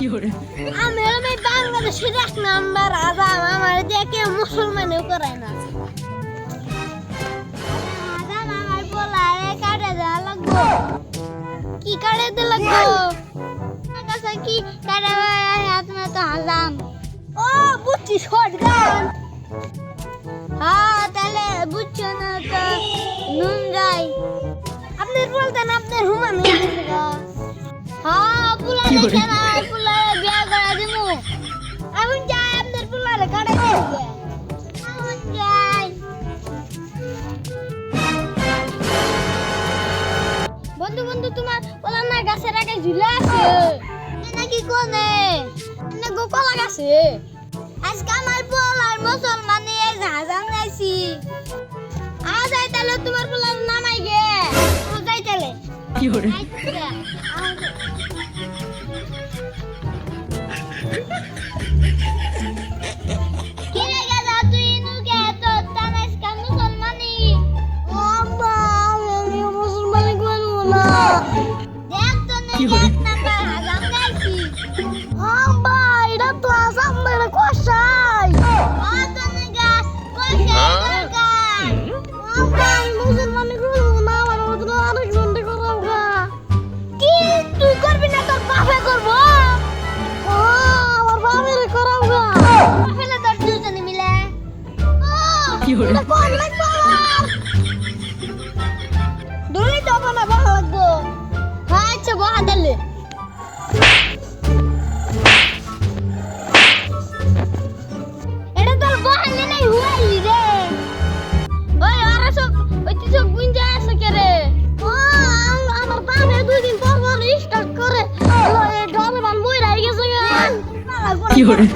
আমি হলাম এই বাংলাদেশের এক নাম্বার আজাম আমার দেখে মুসলমানও করে না। আজাম আমার বলারে কাটে দেওয়া লাগবো। কি কাটে দিতে লাগবো? কাছে কি কাটে মে তো আজাম ও বুঝছি শর্ট গান হ্যাঁ তাহলে বুঝছ না তো নুন যাই আপনি বলতেন আপনার হুমান হয়ে গেছে এখন যাই আপনার পুলারে কাটে এখন যাই বন্ধু বন্ধু তোমার পোলা না গাছের আগে ঝুলে আছে নাকি কোনে না গোপালা গাছে আজকে আমার পোলার মুসলমানে ঝাঁঝান গাইছি আ যাই তাহলে তোমার পোলার নামাই গে ও যাই তাহলে হাজাম গাইছি আব্বা এটা তো আসাম নে গা কষাই দরকার আব্বা আমি মুসলমানি করব না আমার বদলে আরেক জনকে করাও গা কি তুই করবি না তোর বাপে করব? আমার বাপের করাও গা বাপেলে তোর দুজনে মিলে কি হলো 有人